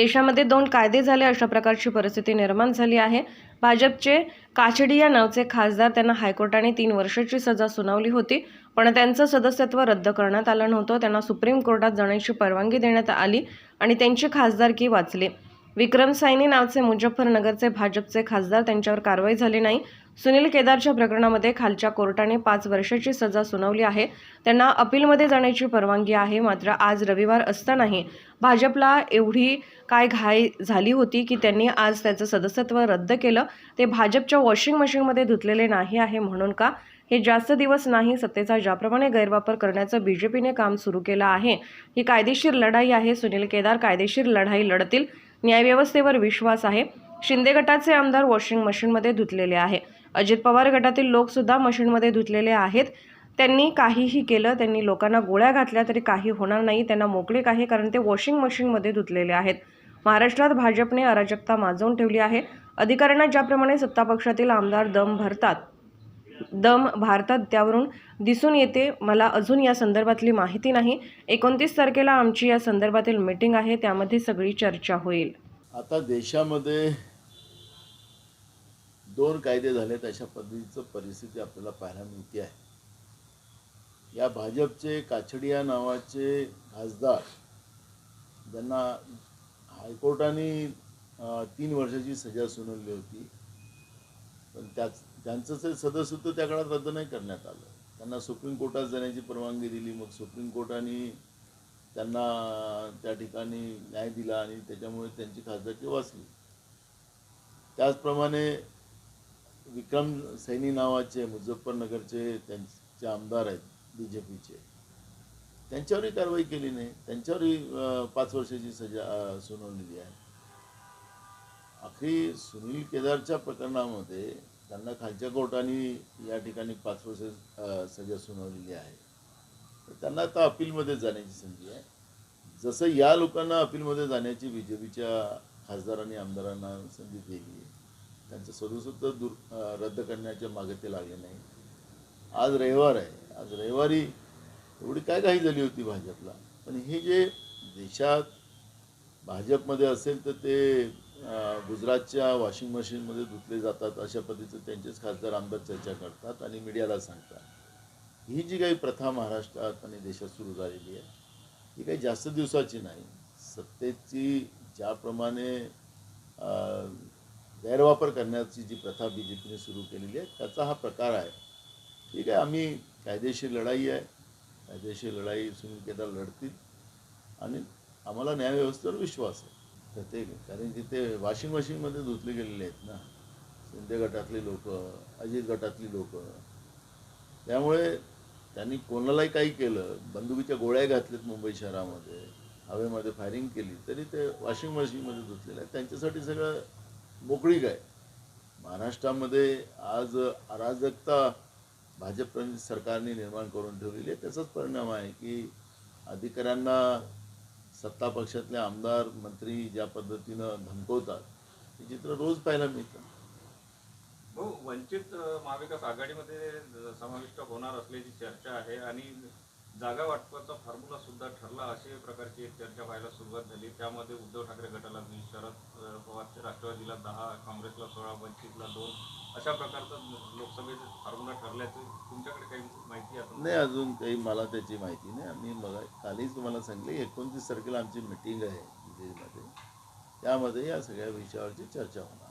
देशामध्ये दोन कायदे झाले अशा प्रकारची परिस्थिती निर्माण झाली आहे. भाजपचे काचडी या नावचे खासदार त्यांना हायकोर्टाने तीन वर्षाची सजा सुनावली होती. पण त्यांचं सदस्यत्व रद्द करण्यात आलं नव्हतं. त्यांना सुप्रीम कोर्टात जाण्याची परवानगी देण्यात आली आणि त्यांची खासदारकी वाचली. विक्रम सायनी नावचे मुजफ्फरनगरचे भाजपचे खासदार त्यांच्यावर कारवाई झाली नाही. सुनील केदारच्या प्रकरणामध्ये खालच्या कोर्टाने पाच वर्षाची सजा सुनावली आहे. त्यांना अपीलमध्ये जाण्याची परवानगी आहे मात्र आज रविवार असतानाही भाजपला एवढी काय घाई झाली होती की त्यांनी आज त्याचं सदस्यत्व रद्द केलं. ते भाजपच्या वॉशिंग मशीनमध्ये धुतलेले नाही आहे म्हणून का? हे जास्त दिवस नाही सत्तेचा ज्याप्रमाणे गैरवापर करण्याचं बीजेपीने काम सुरू केलं आहे. ही कायदेशीर लढाई आहे. सुनील केदार कायदेशीर लढाई लढतील. न्यायव्यवस्थेवर विश्वास आहे. शिंदे गटाचे आमदार वॉशिंग मशीनमध्ये धुतलेले आहे. अजित पवार गटातील लोकसुद्धा मशीनमध्ये धुतलेले आहेत. त्यांनी काहीही केलं त्यांनी लोकांना गोळ्या घातल्या तरी काही होणार नाही त्यांना मोकळीक आहे कारण ते वॉशिंग मशीनमध्ये धुतलेले आहेत. महाराष्ट्रात भाजपने अराजकता माजवून ठेवली आहे. अधिकाऱ्यांना ज्याप्रमाणे सत्तापक्षातील आमदार दम भरतात दम भारतात त्यावरून दिसून येते. मला अजून या संदर्भातली माहिती नाही. एकोणतीस तारखेला आमची या संदर्भातील मीटिंग आहे. त्यामध्ये सगळी चर्चा होईल. आता देशामध्ये दोन कायदे झालेत. अशा पद्धतीचं परिस्थिती आपल्याला पाहायला मिळते आहे. या भाजपचे काछडिया नावाचे खासदार ज्यांना हायकोर्टाने तीन वर्षाची सजा सुनावली होती. पण त्याच त्यांचं ते सदस्यत्व त्या काळात रद्द नाही करण्यात आलं. त्यांना सुप्रीम कोर्टात जाण्याची परवानगी दिली मग सुप्रीम कोर्टाने त्यांना त्या ठिकाणी न्याय दिला आणि त्याच्यामुळे त्यांची खासदारकी वाचली. त्याचप्रमाणे विक्रम सैनी नावाचे मुझफ्फरनगरचे त्यांचे आमदार आहेत बी जे पीचे त्यांच्यावरही कारवाई केली नाही. त्यांच्यावरही पाच वर्षाची सजा सुनावलेली आहे. अखेर सुनील केदारच्या प्रकरणामध्ये त्यांना खालच्या कोर्टाने या ठिकाणी पाच वर्ष सजा सुनावलेली आहे. तर त्यांना आता अपीलमध्ये जाण्याची संधी आहे. जसं या लोकांना अपीलमध्ये जाण्याची बी जे पीच्या खासदारांनी आमदारांना संधी दिली त्यांचं सदस्यत्व दूर रद्द करण्याच्या मागे ते लागले नाही. आज रविवार आहे. आज रविवारी एवढी काय काही झाली होती भाजपला? पण हे जे देशात भाजपमध्ये असेल तर ते गुजरातच्या वॉशिंग मशीनमध्ये धुतले जातात अशा पद्धतीचं त्यांचेच खासदार आमदार चर्चा करतात आणि मीडियाला सांगतात. ही जी काही प्रथा महाराष्ट्रात आणि देशात सुरू झालेली आहे ही काही जास्त दिवसाची नाही. सत्तेची ज्याप्रमाणे गैरवापर करण्याची जी प्रथा बी जे पीने सुरू केलेली आहे त्याचा हा प्रकार आहे. ठीक आहे आम्ही कायदेशीर लढाई आहे. कायदेशीर लढाई सुनील केदार लढतील. आणि आम्हाला न्यायव्यवस्थेवर विश्वास आहे. तर ते कारण की ते वॉशिंग मशीनमध्ये धुतले गेलेले आहेत ना. शिंदे गटातली लोक अजित गटातली लोक. त्यामुळे त्यांनी कोणालाही काही केलं बंदुकीच्या गोळ्या घातल्यात मुंबई शहरामध्ये हवेमध्ये फायरिंग केली तरी ते वॉशिंग मशीनमध्ये धुतलेलं आहे. त्यांच्यासाठी सगळं मोकळीक आहे महाराष्ट्रामध्ये आज अराजकता भाजप सरकारने निर्माण करून ठेवलेली आहे. त्याचाच परिणाम आहे की अधिकाऱ्यांना सत्ता पक्षातले आमदार मंत्री ज्या पद्धतीनं धमकवतात हे चित्र रोज पाहायला मिळतं. भाऊ वंचित महाविकास आघाडीमध्ये समाविष्ट होणार असल्याची चर्चा आहे आणि जागा वाटपाचा फॉर्म्युला सुद्धा ठरला. अशा प्रकारची एक चर्चा व्हायला सुरुवात झाली. त्यामध्ये उद्धव ठाकरे गटाला वीस शरद पवार पवारच्या राष्ट्रवादीला दहा काँग्रेसला सोळा वंचितला दोन. अशा प्रकारचा लोकसभेचा फॉर्म्युला ठरल्याचं तुमच्याकडे काही माहिती आता नाही अजून काही मला त्याची माहिती नाही. आम्ही मला कालीच तुम्हाला सांगले एकोणतीस तारखेला आमची मिटिंग आहे दिल्लीमध्ये. त्यामध्ये या सगळ्या विषयावरची चर्चा होणार.